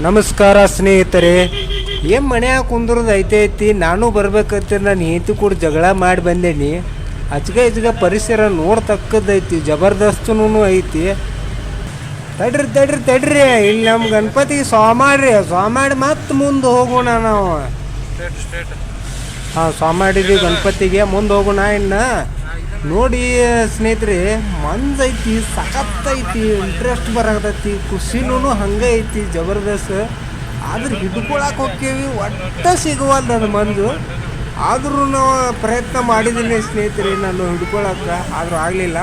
ನಮಸ್ಕಾರ ಸ್ನೇಹಿತರೆ. ಏನು ಮನ್ಯಾಗ ಕುಂದ್ರದ ಐತೆ ಐತಿ? ನಾನು ಬರ್ಬೇಕಂತ ನಾನು ಹೆಂಡತಿ ಕೂಡ ಜಗಳ ಮಾಡಿ ಬಂದೇನಿ. ಅಜ್ಗ ಇಜ್ಗ ಪರಿಸರ ನೋಡ್ತಕ್ಕದ್ದೈತಿ ಜಬರ್ದಸ್ತನೂ ಐತಿ. ತಡ್ರಿ ತಡ್ರಿ ತಡ್ರಿ. ಇಲ್ಲಿ ನಮ್ಮ ಗಣಪತಿಗೆ ಸ್ವಾಮಾಡ್ರಿ ಸ್ವಾಮಾಡಿ ಮತ್ತೆ ಮುಂದೆ ಹೋಗೋಣ ನಾವು. ಹಾಂ ಸ್ವಾಮಾಡಿದ್ವಿ ಗಣಪತಿಗೆ ಮುಂದೆ ಹೋಗೋಣ ಇನ್ನ. ನೋಡಿ ಸ್ನೇಹಿತರೆ, ಮಂದೈತಿ, ಸಖತ್ತೈತಿ ಇಂಟ್ರೆಸ್ಟ್ ಬರಾಕತ್ತೈತಿ ಖುಷಿನೂ ಹಂಗೆ ಐತಿ ಜಬರ್ದಸ್ತ್. ಆದ್ರೆ ಹಿಡ್ಕೊಳಕ್ಕೆ ಹೋಕ್ಕೇವಿ, ಒಟ್ಟ ಸಿಗುವಲ್ದು ಅದು ಮಂಜು ಆದರೂ ಪ್ರಯತ್ನ ಮಾಡಿದ್ದೀನಿ ಸ್ನೇಹಿತರೆ ನಾನು ಹಿಡ್ಕೊಳಕ್ಕೆ ಆದರೂ ಆಗಲಿಲ್ಲ.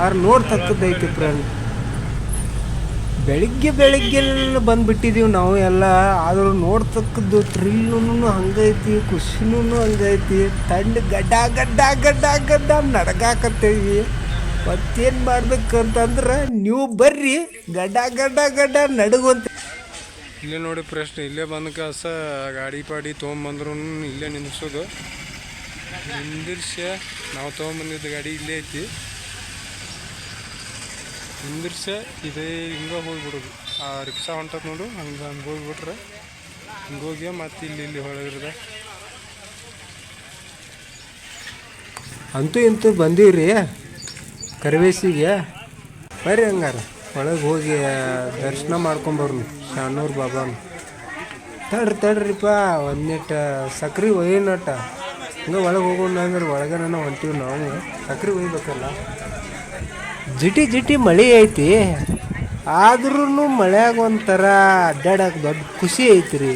ಆದ್ರೆ ನೋಡ್ತಕ್ಕದ್ದೈತಿ ಫ್ರೆಂಡ್ ಬೆಳಿಗ್ಗೆ ಬೆಳಿಗ್ಗೆ ಬಂದ್ಬಿಟ್ಟಿದೀವಿ ನಾವು ಎಲ್ಲ. ಆದರೂ ನೋಡ್ತಕ್ಕದ್ದು ಥ್ರಿಲ್ಲೂ ಹಂಗೈತಿ, ಖುಷಿನೂ ಹಂಗೈತಿ. ತಂಡ ಗಡ್ಡ ಗಡ್ಡ ಗಡ್ಡ ಗಡ್ಡ ನಡಗಾಕತ್ತೇವಿ. ಮತ್ತೇನು ಮಾಡ್ಬೇಕಂತಂದ್ರೆ ನೀವು ಬರ್ರಿ, ಗಡ್ಡ ಗಡ್ಡ ಗಡ್ಡ ನಡಗುವಂತ. ಇಲ್ಲೇ ನೋಡಿ ಪ್ರಶ್ನೆ, ಇಲ್ಲೇ ಬಂದ ಕಾಸ ಗಾಡಿ ಪಾಡಿ ತೊಗೊಂಬಂದ್ರು ಇಲ್ಲೇ ನಿಲ್ಲಿಸೋದು ನಿಂದಿರ್ಸಿ, ನಾವು ತೊಗೊಂಬಂದಿದ್ದ ಗಾಡಿ ಇಲ್ಲೇ ಐತಿ. ನಿಂದಿರ್ಸಿ ಇದೇ ಹಿಂಗೆ ಹೋಗ್ಬಿಡೋದು. ಆ ರಿಕ್ಷಾ ಹೊಂಟದ ನೋಡು, ಹಂಗೆ ಹಂಗೆ ಹೋಗ್ಬಿಟ್ರೆ ಹಿಂಗೆ ಮತ್ತೆ ಇಲ್ಲಿ ಇಲ್ಲಿ ಹೊಳಗಿರದ ಅಂತೂ ಇಂತೂ ಬಂದೀವ್ರಿ ಕರಿವೇಸಿಗೆ ಬರ್ರಿ ಹಂಗಾರ. ಒಳಗೆ ಹೋಗಿ ದರ್ಶನ ಮಾಡ್ಕೊಂಬರ್ನು, ಶಾನೂರ್ ಬಾಬಾನ. ತಡ್ರಿ, ತಡ್ರಿಪ್ಪ ಒಂದಿಟ್ಟ ಸಕ್ರೆ ಒಯ್ಯನಟ ಹಿಂಗೆ ಒಳಗೆ ಹೋಗೋಣ ಅಂದ್ರೆ ಒಳಗೆ ನಾನು ಹೊಂಟೀವಿ ನಾವು. ಸಕ್ರೆ ಒಯ್ಬೇಕಲ್ಲ. ಜಿಟಿ ಜಿಟಿ ಮಳೆ ಐತಿ. ಆದ್ರೂ ಮಳೆಯಾಗ ಒಂಥರ ಅಡ್ಡಾಡಕ್ಕೆ ದೊಡ್ಡ ಖುಷಿ ಐತ್ರಿ.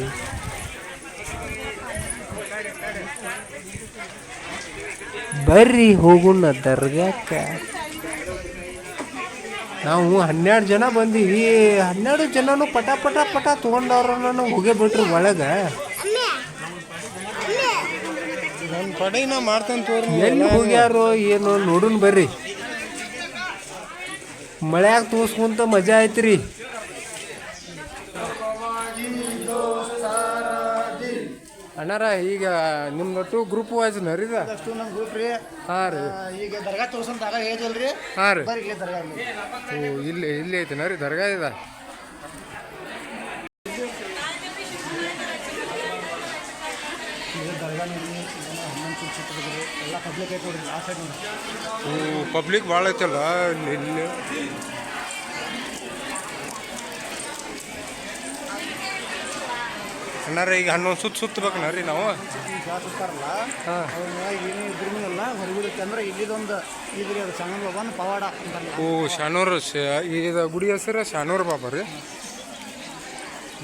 ಬರ್ರಿ ಹೋಗುಣ ದರ್ಗಾಕ ನಾವು ಹನ್ನೆರಡು ಜನ ಬಂದೀವಿ. ಹನ್ನೆರಡು ಜನನು ಪಟ ಪಟ ಪಟ ತೊಗೊಂಡವ್ರನ್ನ ಹೋಗೇ ಬಿಟ್ರು ಒಳಗೆ. ನನ್ನ ಪಡೆ ನಾ ಮಾಡ್ತಾನೆ ತೋರಿ ಎಲ್ಲಿ ಹೋಗ್ಯಾರೋ ಏನೋ ನೋಡುನ್ ಬರ್ರಿ. ಮಳ್ಯಾಗ ತೋರ್ಸ್ಕೊಂತ ಮಜಾ ಐತ್ರಿ. ಅಣ್ಣಾರ ಈಗ ನಿಮ್ದೊಟ್ಟು ಗ್ರೂಪ್ ವೈಸ್ ನರಿದ ಅಷ್ಟು ನಮ್ಮ ಗ್ರೂಪ್ ರೀ. ಹಾಂ ರೀ. ಈಗ ದರ್ಗಾ ತೋರ್ಸಂತ ಆಗ ಹೇಳಿದ್ವಲ್ರಿ? ಹಾಂ ರೀ. ಬರ್ರಿ ಇಲ್ಲಿ ದರ್ಗಾ. ಓ ಇಲ್ಲಿ ಇಲ್ಲಿ ಐತೆ ನರಿ ದರ್ಗಾ ಇದ. ಇದು ದರ್ಗಾ ಎಲ್ಲ ಪಬ್ಲಿಕ್ ಐತೆ ನೋಡ್ರಿ ಆ ಸೈಡ್ ನೋಡಿ ಓ ಪಬ್ಲಿಕ್ ಭಾಳ ಐತಲ್ಲ ಇಲ್ಲಿ ಅಣ್ಣಾರ ಈಗ ಹನ್ನೊಂದು ಸುತ್ತ ಸುತ್ತಬೇಕಣ್ಣ ರೀ ನಾವು. ಸುತ್ತಾರಲ್ಲ ಹಾಂ. ಏನೇ ಇದ್ರೂ ಅಲ್ಲ ಹೊರಗಿಡುತ್ತೆ ಅಂದ್ರೆ ಇಲ್ಲಿದೊಂದು ಇದ್ರಿ ಅದು ಸಣ್ಣ ಬಾಬಾನ ಪವಾಡ ಅಂತಾರಲ್ಲ ಓ ಶಾನೂರ್ ಇದ ಗುಡಿ ಹೆಸರು ಶಾನೂರ್ ಬಾಬಾ ರೀ.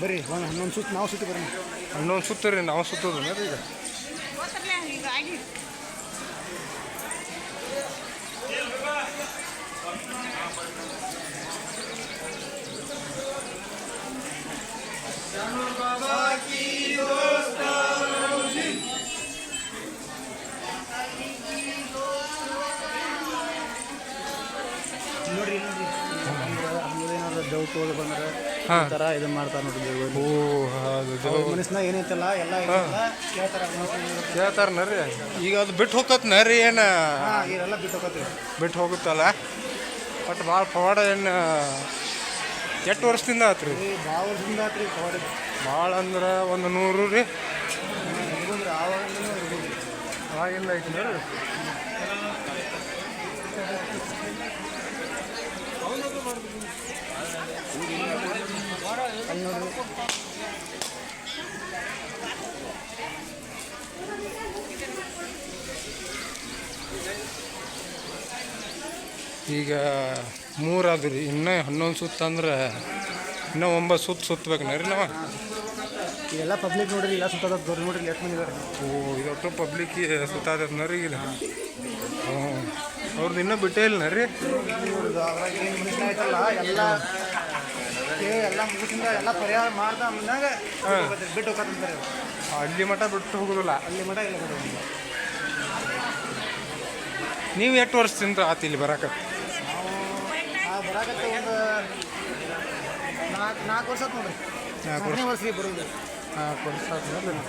ಬರ್ರಿ ಒಂದು ಹನ್ನೊಂದು ಸುತ್ತ ನಾವು ಸುತ್ತಿ ಬರ್ರಿ. ಹನ್ನೊಂದು ಸುತ್ತ ರೀ ನಾವು ಸುತ್ತೋದು ಈಗ. ನೋಡ್ರಿ ನೋಡ್ರಿ ಡೌಟ್ ಹೋಗಿ ಬಂದ್ರೆ ಥರ ಇದನ್ನ ಮಾಡ್ತಾರೆ ನೋಡ್ರಿ ಓ ಮನಸ್ಸಿನಾಗ ಏನೈತಲ್ಲ ಎಲ್ಲ ರೀ ಈಗ ಅದು ಬಿಟ್ಟು ಹೋಗತ್ನ ರೀ ಏನು? ಬಿಟ್ಟು ಬಿಟ್ಟು ಹೋಗುತ್ತಲ್ಲ? ಬಟ್ ಭಾಳ ಪವಾಡ ಏನು ಎಷ್ಟು ವರ್ಷದಿಂದ ಆತು ರೀ ಭಾಳ ವರ್ಷದಿಂದ ಆತ್ರಿ? ಪವಾಡ ಭಾಳ ಅಂದ್ರೆ ಒಂದು ನೂರು ರೀ. ಅವಾಗಿಂದ ಐತಿ ನೋಡ್ರಿ. ಈಗ ಮೂರು ಅದು ರೀ ಇನ್ನೂ ಹನ್ನೊಂದು ಸುತ್ತ ಅಂದ್ರೆ ಇನ್ನೂ ಒಂಬತ್ತು ಸುತ್ತ ಸುತ್ತಬೇಕು ರೀ ನಾವು? ಎಲ್ಲ ಪಬ್ಲಿಕ್ ನೋಡ್ರಿ ಎಲ್ಲ ಸುತ್ತ ದೊಡ್ಡ ನೋಡ್ರಿ ಎಷ್ಟು ಮಂದಿ ಓ ಇವತ್ತು ಪಬ್ಲಿಕ್ ಸುತ್ತಾದತ್ನ ರೀ ಈಗ. ಹ್ಞೂ ಅವ್ರದ್ದು ಇನ್ನೂ ಬಿಟ್ಟೇ ಇಲ್ಲ ರೀ? ಎಲ್ಲ ಎಲ್ಲ ಮುಗಿಸಿಂದ ಎಲ್ಲ ಪರಿಹಾರ ಮಾಡ್ದ ಅಂದಾಗ ಬಿಟ್ಟು ಹೋಗ್ತಾರೆ ಅಲ್ಲಿ ಮಠ ಬಿಟ್ಟು ಹೋಗೋದಿಲ್ಲ? ಅಲ್ಲಿ ಮಠ ಇಲ್ಲ ನೀವು ಎಷ್ಟು ವರ್ಷದಿಂದ ಆತು ಇಲ್ಲಿ ಆ ಬರಾಕತ್ತೆ ಒಂದು ನಾಲ್ಕು ನಾಲ್ಕು ವರ್ಷ ನೋಡ್ರಿ. ನಾಲ್ಕು ವರ್ಷ. ಬರೋದು. ಹಾಂ ಕೊಡ್ಸಾಕ ನೋಡ್ರಿ.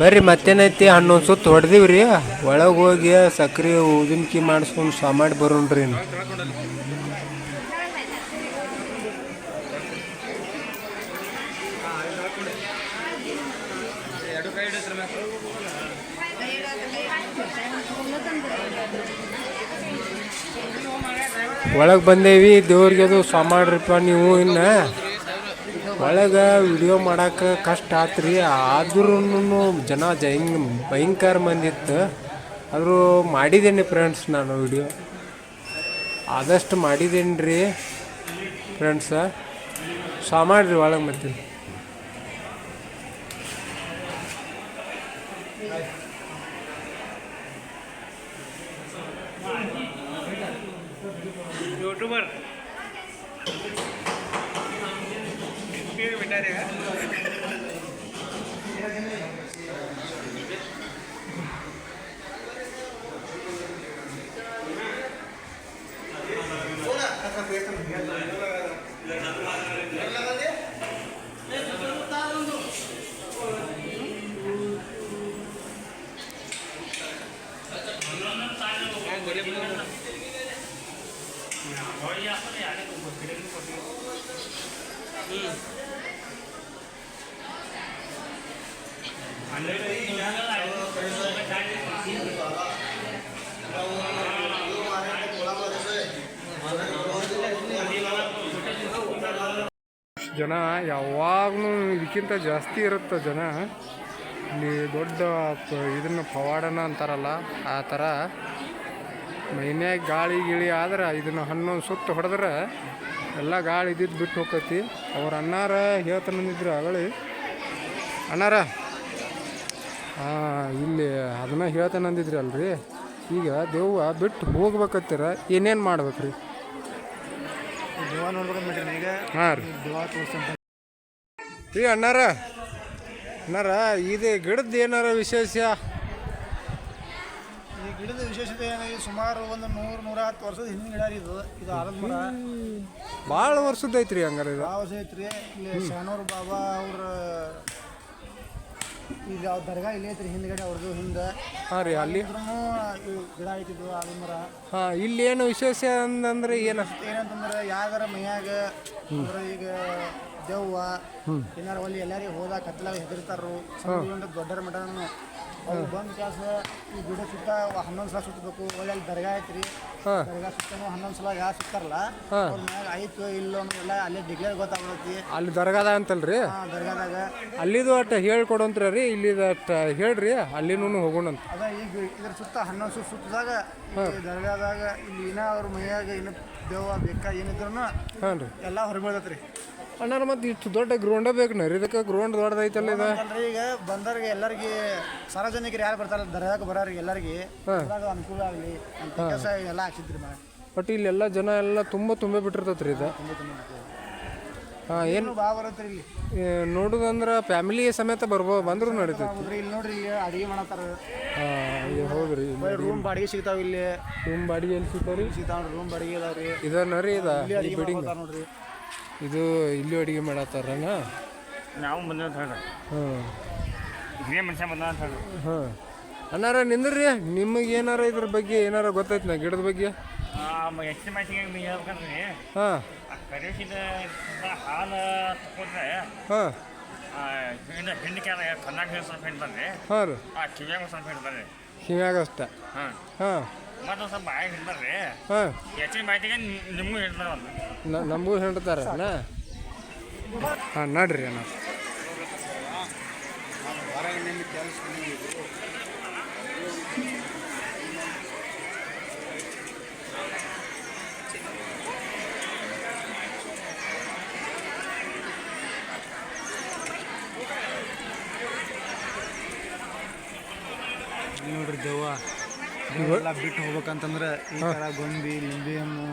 ಬರ್ರಿ, ಮತ್ತೇನೈತಿ? ಹನ್ನೊಂದು ಸುತ್ತು ರೀ ಒಳಗೆ ಹೋಗಿ ಸಕ್ರೆ ಊದಿನ್ಕಿ ಮಾಡಿಸ್ಕೊಂಡು ಸಾ ಮಾಡಿ ಬರೋಣ್ರಿ. ಒಳಗೆ ಬಂದೇವಿ, ದೇವ್ರಿಗೆ ಅದು ಸಾ ಮಾಡ್ರಿಪ್ಪ ನೀವು ಇನ್ನು. ಒಳಗೆ ವಿಡಿಯೋ ಮಾಡೋಕೆ ಕಷ್ಟ ಆತ್ರಿ. ಆದ್ರೂ ಜನ ಜೈನ್ ಭಯಂಕರ ಮಂದಿತ್ತು ಆದರೂ ಮಾಡಿದ್ದೀನಿ ಫ್ರೆಂಡ್ಸ್ ನಾನು ವಿಡಿಯೋ ಆದಷ್ಟು ಮಾಡಿದ್ದೀನಿ ರೀ ಫ್ರೆಂಡ್ಸ ಸಾ ಮಾಡಿರಿ ಒಳಗೆ ಮತ್ತೆ ಜನ ಯಾವಾಗಲೂ ಇದಕ್ಕಿಂತ ಜಾಸ್ತಿ ಇರುತ್ತೆ ಜನ. ಇಲ್ಲಿ ದೊಡ್ಡ ಇದನ್ನ ಪವಾಡನ ಅಂತಾರಲ್ಲ ಆ ಥರ ಮೈನ್ಯಾಗ ಗಾಳಿ ಗಿಳಿ ಆದ್ರೆ ಇದನ್ನ ಹನ್ನೊಂದು ಸುತ್ತು ಹೊಡೆದ್ರೆ ಎಲ್ಲ ಗಾಳಿ ಇದ್ದಿದ್ದು ಬಿಟ್ಟು ಹೋಗ್ತೈತಿ. ಅವ್ರ ಅಣ್ಣಾರ ಹೇಳ್ತಾನಂದಿದ್ರು ಅಗಳಿ ಅಣ್ಣಾರ ಹಾಂ ಇಲ್ಲಿ ಅದನ್ನ ಹೇಳ್ತಾನಂದಿದ್ರಿ ಅಲ್ರಿ. ಈಗ ದೇವ್ವ ಬಿಟ್ಟು ಹೋಗ್ಬೇಕತ್ತೀರ ಏನೇನು ಮಾಡ್ಬೇಕ್ರಿ? ರೀ ಹಾಂ ರೀ. ಅಣ್ಣಾರ ಅಣ್ಣಾರ ಇದು ಗಿಡದ ಏನಾರ ವಿಶೇಷ? ವಿಶೇಷತೆ ಸುಮಾರು ಒಂದು ನೂರು ನೂರ ಹತ್ತು ವರ್ಷದ ಹಿಂದಿನ ಗಿಡ ರೀ ಇದು ಇದು ಆಲದ ಮರ ಭಾಳ ವರ್ಷದ ಐತ್ರಿ ಹಂಗಾರೆ ಇದು. ವರ್ಷ ಐತ್ರಿ? ಇಲ್ಲಿ ಶಾನೂರ್ ಬಾಬಾ ಅವ್ರ ಈಗ ಅವ್ರ ದರ್ಗಾ ಇಲ್ಲೇ ಐತ್ರಿ ಹಿಂದ್ಗಡೆ ಅವ್ರದ್ದು ಹಿಂದೆ. ಹಾಂ ರೀ ಅಲ್ಲಿ? ಇದ್ರೂ ಗಿಡ ಐತಿದ್ದು ಆಲದ ಮರ ಹಾಂ ಇಲ್ಲಿ ಏನು ವಿಶೇಷ ಅಂತಂದ್ರೆ ಏನು? ಏನಂತಂದ್ರೆ ಯಾವ್ದಾರ ಮೈಯಾಗ ಅಂದ್ರೆ ಈಗ ದೆವ್ವ ಏನಾರ ಒಲ್ಲಿ ಎಲ್ಲಾರಿಗೆ ಹೋದಾಗ ಕತ್ಲಾಗ ಹೆದರ್ತಾರು ದೊಡ್ಡರ ಮಟನು ಅವ್ರು ಬಂದ ಕೆಲಸ ಈ ಗಿಡ ಸುತ್ತ ಹನ್ನೊಂದು ಸಲ ಸುತ್ತಬೇಕು. ಒಳ್ಳೆ ಅಲ್ಲಿ ದರ್ಗಾ ಐತ್ರಿ. ಹಾಂ. ದರ್ಗಾ ಸುತ್ತನೂ ಹನ್ನೊಂದು ಸಲ ಯಾ ಸುತ್ತಾರಲ್ಲ? ಅವ್ರ ಮ್ಯಾಗ ಐತು ಇಲ್ಲೋ ಅನ್ನೋದೆಲ್ಲ ಅಲ್ಲೇ ಡಿಕ್ಲೇರ್ ಗೊತ್ತಾಗ್ಬಿಡತಿ ಅಲ್ಲಿ ದರ್ಗಾದ ಅಂತಲ್ರಿ? ಹಾಂ ದರ್ಗಾದಾಗ. ಅಲ್ಲಿದು ಅಟ್ಟ ಹೇಳ್ಕೊಡಂತ್ರ ರೀ ಇಲ್ಲಿದ ಅಟ್ಟ ಹೇಳ್ರಿ ಅಲ್ಲಿನೂ ಹೋಗೋಣಂತ. ಅದ ಈಗ ಇದ್ರ ಸುತ್ತ ಹನ್ನೊಂದು ಸುತ್ತ ಸುತ್ತದಾಗ ಈ ದರ್ಗಾದಾಗ ಇಲ್ಲಿ ಇನ್ನ ಅವ್ರ ಮೈಯಾಗ ಇನ್ನು ದೇವ ಬೇಕಾ ಏನಿದ್ರು ಹಾಂ ರೀ ಎಲ್ಲ ಹೊರಬೀಳ್ತೈತ್ರಿ ಅಣ್ಣಾರ ಮತ್ತೆ ಇಷ್ಟು ದೊಡ್ಡ ಗ್ರೌಂಡ್ ಬೇಕು ನರಿ ಇದಕ್ಕೆ ಗ್ರೌಂಡ್ ದೊಡ್ಡದೈತಲ್ಲ ಇದು? ಈಗ ಬಂದವ್ರಿಗೆ ಎಲ್ಲರಿಗೆ ಸಾರ್ವಜನಿಕರು ಯಾರು ಬರ್ತಾರೆ ದರ್ಗಾಕ್ಕೆ ಬರೋರಿಗೆ ಎಲ್ಲರಿಗೆ ಅನುಕೂಲ ಆಗಲಿ ಅಂತ ಕೆಲಸ ಎಲ್ಲ ಹಾಕ್ಸಿದ್ರಿ ಬಟ್ ಬಟ್ ಎಲ್ಲ ಜನ ಎಲ್ಲ ತುಂಬ ತುಂಬೆ ಬಿಟ್ಟಿರ್ತೈತೆ ರೀ ಇದು ಹಾಂ ಏನು ಬಾ ಬರುತ್ತೆ ಇಲ್ಲಿ? ನೋಡುದಂದ್ರೆ ಫ್ಯಾಮಿಲಿ ಸಮೇತ ಬರ್ಬೋ ಬಂದ್ರು ನಡೀತೈತಿ. ಹೌದ್ರಿ ಇಲ್ಲಿ ನೋಡ್ರಿ ಇಲ್ಲಿ ಅಡಿಗೆ ಮಾಡತ್ತಾರ. ಹಾಂ ಹೌದು ರೀ ರೂಮ್ ಬಾಡಿಗೆ ಸಿಗ್ತಾವ ಇಲ್ಲಿ. ರೂಮ್ ಬಾಡಿಗೆ ಎಲ್ಲಿ ಸಿಗ್ತಾವ್ರಿ? ಸಿಗ್ತಾವ ರೂಮ್ ಬಾಡಿಗೆ ಇದಾವ್ರಿ. ಇದನ್ನ ರೀ ಇದು ಬಿಲ್ಡಿಂಗ್ ಮಾಡ್ತಾರ ನೋಡ್ರಿ. ಇದು ಇಲ್ಲಿ ಅಡಿಗೆ ಮಾಡತ್ತಾರನ ನಾವು ಬಂದ ಹೇಳಿ ಹ್ಞೂ ಹಾಂ. ಹಿರಿಯ ಮನುಷ್ಯ ಬಂದ ಅಂತ ಹೇಳಿ ಹಾಂ. ಅನ್ನಾರ ನಿಂದ್ರಿ ನಿಮಗೆ ಏನಾರ ಇದ್ರ ಬಗ್ಗೆ ಏನಾರ ಗೊತ್ತೈತೆ ನಾ ಗಿಡದ ಬಗ್ಗೆ? ಎಷ್ಟು ಮಾಹಿತಿ ಹೇಳ್ಬೇಕಂದ್ರೆ. ಹಾಂ. ಕರೆಸಿದ ಹಾಲು ತಗೊಂಡ್ರೆ ಹಾಂ. ಹಿಂದೆ ಹಿಂದಕ್ಕೆ ಕಣ್ಣಾಗ ಸ್ವಲ್ಪ ಹಿಂಡ್ ಬಂದ್ರೆ. ಹಾಂ ರೀ. ಆ ಕಿವಿಯಾಗ ಸ್ವಲ್ಪ ಹಿಂಡ್ ಬರ್ರಿ ಕಿವಿಯಾಗ ಅಷ್ಟ? ಹಾಂ. ಹಾಂ. ಮತ್ತೆ ಸ್ವಲ್ಪ ಬಾಯಿ ಹಾಂ. ಹೆಚ್ಚಿನ ಮಾಹಿತಿಗೆ ನಿಮಗೂ ಒಂದು ನಮಗೂ ಹೇಳ್ತಾರ ಹಾಂ ನಡ್ರಿ ಅಣ್ಣ ನೋಡ್ರಿ ದೆವ್ವ ಎಲ್ಲ ಬಿಟ್ಟು ಹೋಗ್ಬೇಕಂತಂದ್ರೆ ಈ ಥರ ಗೊಂಬಿ ಲಿಂಬಿ ಹಣ್ಣು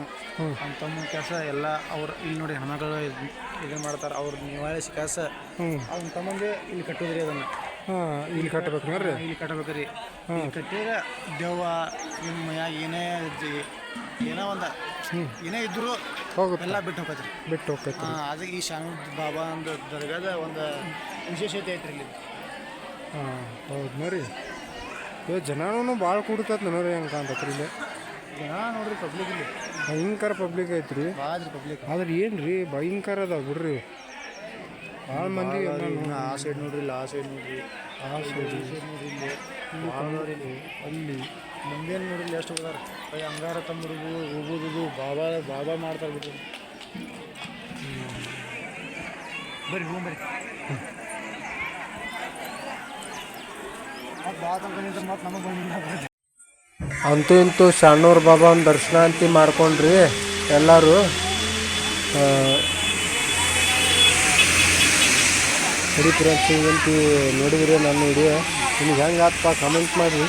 ಅಂತಮ್ಮ ಕೆಲಸ ಎಲ್ಲ ಅವ್ರು ಇಲ್ಲಿ ನೋಡಿ ಹಣಗಳು ಇದು ಮಾಡ್ತಾರೆ. ಅವ್ರ ನಿವಾರಿಸಿ ಕೆಲಸ ಅವ್ನ ತಮ್ಮಂದೆ ಇಲ್ಲಿ ಕಟ್ಟೋದ್ರಿ ಅದನ್ನು. ಇಲ್ಲಿ ಕಟ್ಟಬೇಕು ನೋಡ್ರಿ. ಇಲ್ಲಿ ಕಟ್ಟಬೇಕ್ರಿ. ಕಟ್ಟಿದ್ರೆ ದೆವ್ವ ನಿಮ್ಮ ಏನೇ ಏನೋ ಒಂದು ಏನೇ ಇದ್ರು ಎಲ್ಲ ಬಿಟ್ಟು ಹೋಗತ್ರಿ ಬಿಟ್ಟು ಹೋಗ್ತೈತಿ ಅದಕ್ಕೆ ಈ ಶಾನು ಬಾಬಾ ಒಂದು ದರ್ಗಾದ ಒಂದು ವಿಶೇಷತೆ ಐತ್ರಿ ಇಲ್ಲಿ. ಹಾಂ ಹೌದು ರೀ ಏ ಜನನೂ ಭಾಳ ಕೂಡ್ತತ್ ನನಗೆ ಹಂಗೆ ಕಾಣ್ತತ್ರಿ ಇಲ್ಲಿ. ಜನ ನೋಡ್ರಿ ಪಬ್ಲಿಕ್ ಇಲ್ಲಿ. ಭಯಂಕರ ಪಬ್ಲಿಕ್ ಐತ್ರಿ ಭಾಳ ಪಬ್ಲಿಕ್ ಆದ್ರೆ ಏನು ರೀ ಭಯಂಕರ ಅದಾವ ಬಿಡ್ರಿ. ಭಾಳ ಮಂದಿ ಆ ಸೈಡ್ ನೋಡ್ರಿ ಇಲ್ಲ ಆ ಸೈಡ್ ನೋಡ್ರಿ. ಆ ಸೈಡ್ ಭಾಳ ನೋಡ್ರಿ ಇಲ್ಲಿ. ಅಲ್ಲಿ ಮುಂದೇನು ನೋಡ್ರಿ ಎಷ್ಟು ಹೋದಾರ ಅಯ್ಯ ಅಂಗಾರ ತಮ್ಮಿಗು ಹೋಗೋದು ಬಾಬಾ ಬಾಬಾ ಮಾಡ್ತಾ ಬಿಡ್ರಿ. ಬರ್ರಿ ಹ್ಞೂ ಬರ್ರಿ ಮತ್ತೆ ಭಾಳ ತನಕ ನಿಂತ್ರೆ ಮತ್ತೆ ನಮಗೆ ಬಂದಿಲ್ಲ ಅಂತೂ ಇಂತೂ ಶಾಣೂರ್ ಬಾಬಾನ ದರ್ಶನ ಅಂತಿ ಮಾಡ್ಕೊಂಡ್ರಿ ಎಲ್ಲರೂ. ಸರಿ ಫ್ರೆಂಡ್ಸ್ ಅಂತ ನೋಡಿದ್ರಿ ನನ್ನ ವಿಡಿಯೋ ನಿಮ್ಗೆ ಹೆಂಗೆ ಆತಪ್ಪ ಕಮೆಂಟ್ ಮಾಡಿ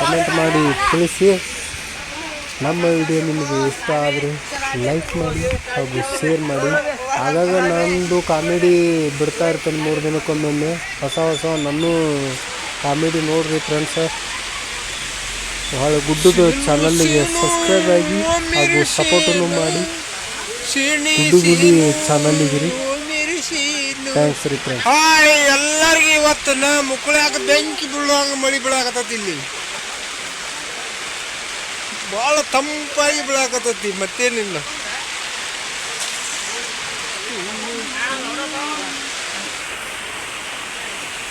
ಕಮೆಂಟ್ ಮಾಡಿ ತಿಳಿಸಿ. ನಮ್ಮ ವಿಡಿಯೋ ನಿಮಗೆ ಇಷ್ಟ ಆದರೆ ಲೈಕ್ ಮಾಡಿ ಹಾಗೂ ಶೇರ್ ಮಾಡಿ. ಆಗಾಗ ನಂದು ಕಾಮಿಡಿ ಬಿಡ್ತಾ ಇರ್ತೇನೆ ಮೂರು ದಿನಕ್ಕೊಮ್ಮೊಮ್ಮೆ. ಹೊಸ ಹೊಸ ನನ್ನ ಕಾಮಿಡಿ ನೋಡ್ರಿ ಫ್ರೆಂಡ್ಸ ಭಾಳ ಗುಡ್ಡದ ಚಾನಲ್ಗೆ ಸಬ್ಸ್ಕ್ರೈಬ್ ಆಗಿ ಹಾಗೂ ಸಪೋರ್ಟನ್ನು ಮಾಡಿ. ಗುಡ್ಡು ಗುಡಿ ಚಾನಲ್ಗೆ ಥ್ಯಾಂಕ್ಸ್ ರೀ ಫ್ರೆಂಡ್ಸ್ ಎಲ್ಲರಿಗೂ ಇವತ್ತು ನಾ ಮುಕ್ಕಳ್ಯಾಕ ಬೆಂಕಿ ಬೀಳುವಂಗೆ ಮಳಿ ಬೀಳಾಕತ್ತೈತಿ ಇಲ್ಲಿ. ಭಾಳ ತಂಪಾಗಿ ಬೀಳಾಕತ್ತೈತಿ ಮತ್ತೇನಿಲ್ಲ.